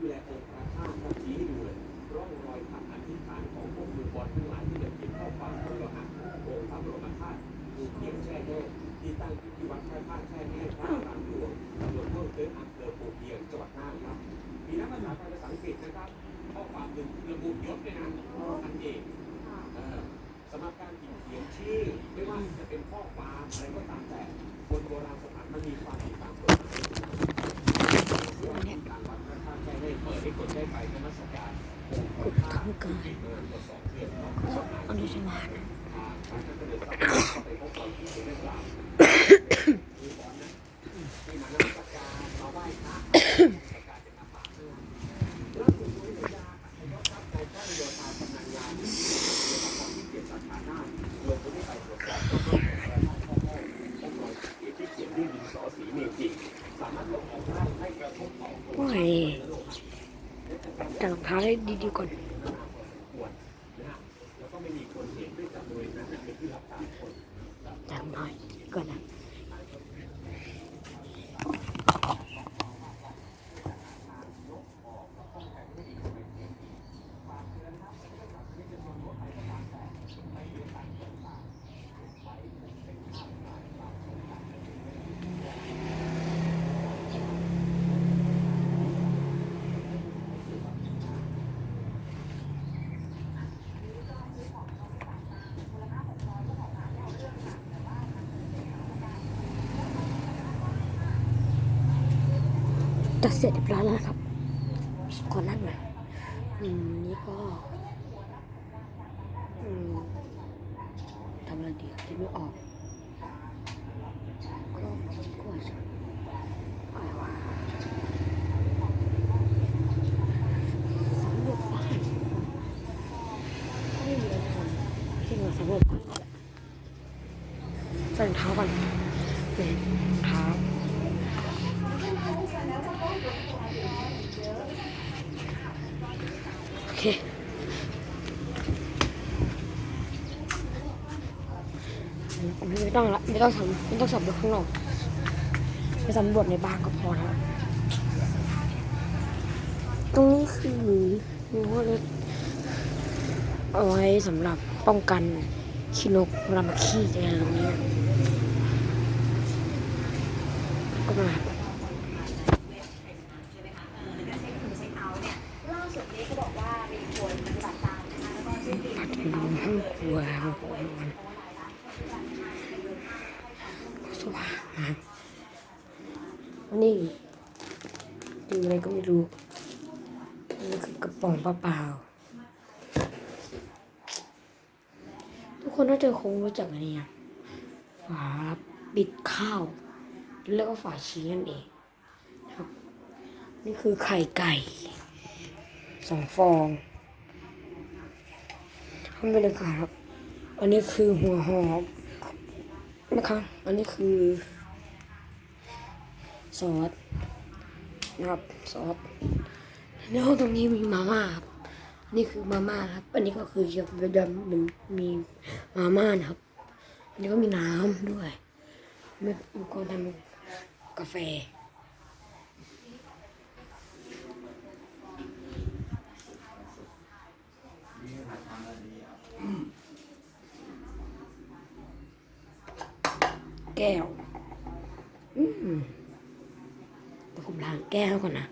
ดูแลองค์พระธาตุครับชี้ให้ดูเลยร่องรอยขับอันที่ฐานของพวกมือบอลทั้งหลายที่เดินเขียนข้อความบนโลหะองค์พระบรมธาตุถูกเขียนแช่แห้งที่ตั้งอยู่ที่วัดพระธาตุแช่ แต่รองเท้าให้ดีๆก่อนควรนะฮะแล้วก็ไม่มีคนเห็นด้วยจากบริเวณนั้นนะเป็นที่รับตาคนจังหน่อยก่อนนะ จะเสร็จเรียบร้อยแล้วครับก่อนนั่งหน่อยอืมนี่ก็อืมทำอะไรดีคิดไม่ออกก็ก็อาจจะอะไรวะสำรวจบ้านไม่มีอะไรทำที่มาสำรวจบ้านใส่รองเท้าก่อนเป็นเท้า โอเค ไม่ต้องละไม่ต้องสำไม่ต้องสำรวจข้างนอกไปสำรวจในบ้านก็พอแล้วตรงนี้คือรั้วเล็กเอาไว้สำหรับป้องกันขี้นกเวลามาขี้อะไรตรงนี้ก็มาล่าสุดนี้เขาบอกว่ามีคนปฏิบัติตามนะคะแล้วก็ช่วยตีปัดไปดูห้องครัวห้องครัวมันสว่างมากอันนี้ดูอะไร ก็ไม่รู้นี่คือกระป๋องเปล่าๆทุกคนน่าจะคงรู้จักอันนี้ฝาปิดข้าว แล้วก็ฝาชี้นั่นเองครับ นี่คือไข่ไก่สองฟองทำเป็นเลยครับ อันนี้คือหัวหอมนะคะ อันนี้คือซอส นะครับซอสแล้วตรงนี้มีมาม่าครับนี่คือมาม่าครับ อันนี้ก็คือเกี่ยวกับดำมันมีมาม่านะครับ อันนี้ก็มีน้ำด้วยมีอุปกรณ์ทำกาแฟ แก้ว อืม ดี๋ยวผมล้างแก้วก่อนนะ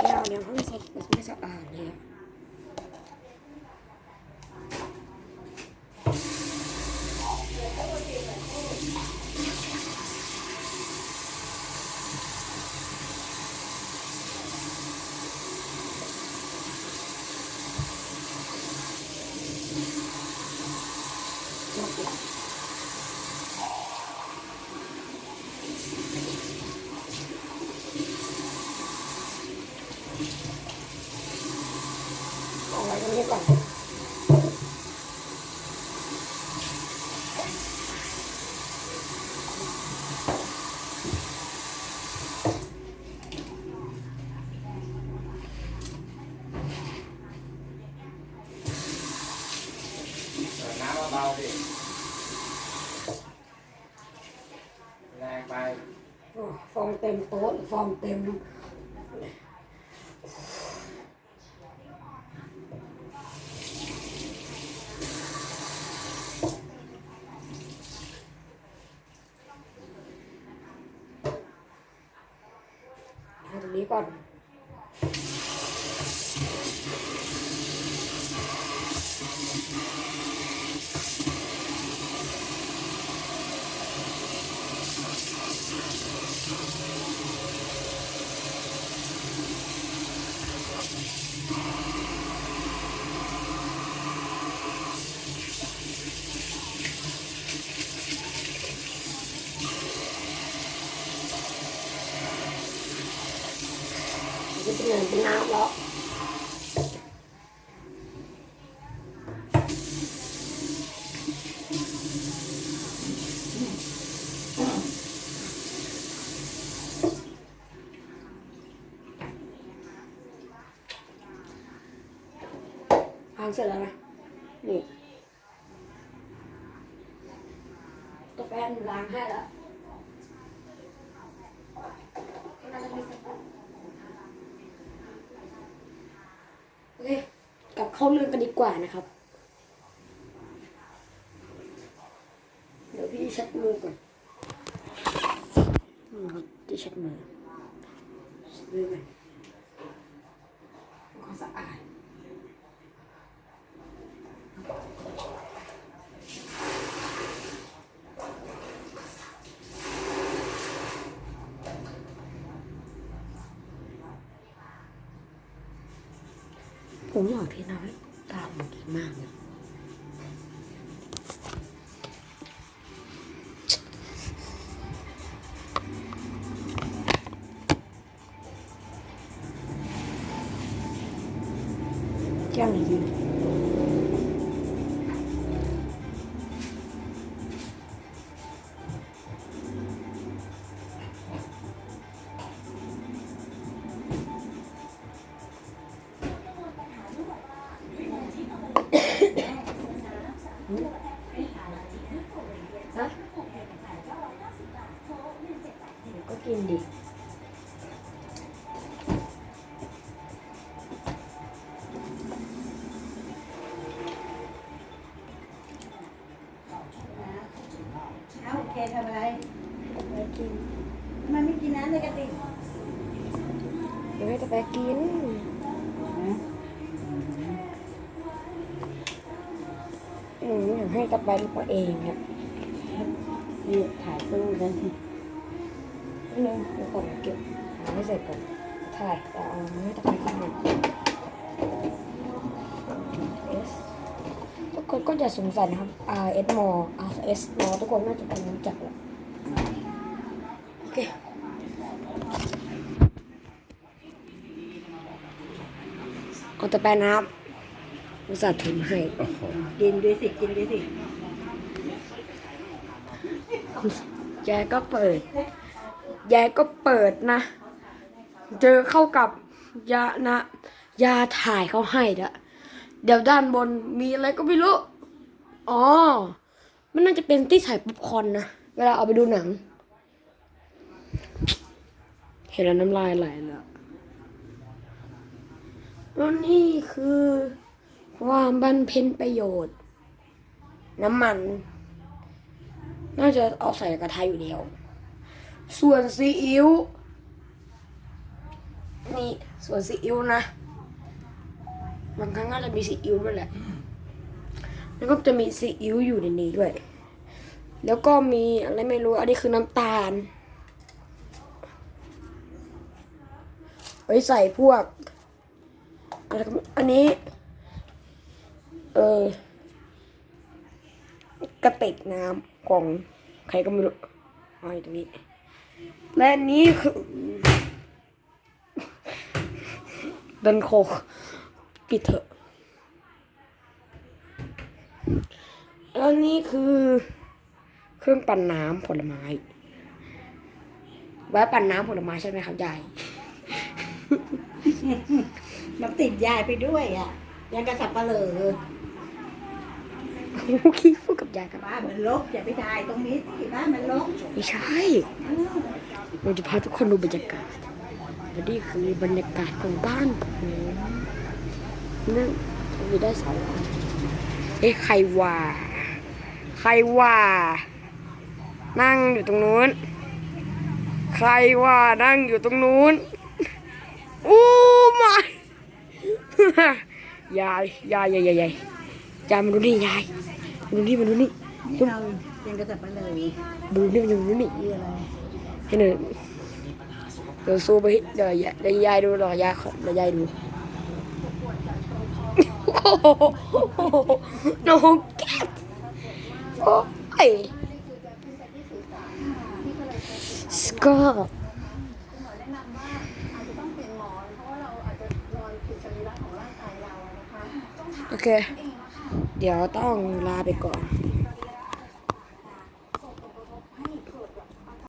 แก้วเนี่ยไม่สะไม่สะอาดเลยอะเอาไว้ตรงนี้ก่อน เปิดน้ำเบาๆดิแรงไป ฟองเต็มโต๊ะฟองเต็ม จะเป็นเหมือนเป็นน้ำแล้วทานเสร็จแล้วนะ นี่ตัวแป้งล้างให้แล้วน่าจะมีสัก โอเค กลับ เข้าเรื่องกันดีกว่านะครับ เดี๋ยวพี่เช็ดมือก่อนนี่ครับที่เช็ดมือเช็ดมือก่อนทำความสะอาด ผมอยากที่น้ำตา หนูอยากให้กลับไปตัวเองอะนี่ถ่ายตู้กันสินึงเดี๋ยวก่อนเก็บหาให้เสร็จก่อนถ่ายแต่เอาให้ตะไปกินหน่อย S ทุกคนก็จะสงสัยนะครับ R S ม R S มทุกคนน่าจะเป็นรู้จักแหละโอเคเอาแต่ไปนะครับ อุตส่าห์ถือมาให้กินด้วยสิ กินด้วยสิ ยายก็เปิด ยายก็เปิดนะ เจอเข้ากับยานะ ยาถ่ายเขาให้ละเดี๋ยวด้านบนมีอะไรก็ไม่รู้ อ๋อ มันน่าจะเป็นที่ใส่ป๊อปคอร์นนะ เวลาเอาไปดูหนัง เห็นแล้วน้ำลายไหลแล้วแล้วนี่คือ ความบรรเพ็ญประโยชน์ น้ำมัน น่าจะเอาใส่กระทะอยู่แล้ว ส่วนซีอิ๊วนี่ส่วนซีอิ๊วนะบางครั้งก็จะมีซีอิ๊วด้วยแหละ แล้วก็จะมีซีอิ๊วอยู่ในนี้ด้วย แล้วก็มีอะไรไม่รู้ อันนี้คือน้ำตาลไว้ใส่พวกอะไรอันนี้ เออ กระติกน้ำของใครก็ไม่รู้เอาอตรงนี้ และนี้คือดันโคกปิดเถอะแล้วนี่คือเครื่องปั่นน้ำผลไม้ ไว้ปั่นน้ำผลไม้ใช่ไหมครับยาย มันติดยายไปด้วยอะ ยังกระสับกระเหลอ คิดพูดกับยายกับบ้านมันลกอย่าไปถ่ายตรงนี้สิบ้านมันลกไม่ใช่อ้าวเราจะพาทุกคนดูบรรยากาศและนี่คือบรรยากาศของบ้านผมนั่นมีได้สองคนเอ๊ะใครว่า ใครว่า นั่งอยู่ตรงนู้น ใครว่านั่งอยู่ตรงนู้นอู้มายยายยายยายยายยายยายมาดูนี่ยายมา ดูนี่มาดูนี่นี่เรายังกระสับกระเลยมาดูนี่มาดูนี่คืออะไรให้หนึ่งเดี๋ยวซูไปให้เดี๋ยวยายเดี๋ยวยายดูเดี๋ยวยายขอเดี๋ยวยายดูโอ้โหน้องแก๊ปโอ้ยสกอตหมอแนะนำว่าอาจจะต้องเปลี่ยนหมอนเพราะว่าเราอาจจะนอนผิดสรีระของร่างกายเราอะนะคะต้องถามโอเค เดี๋ยวต้องลาไปก่อน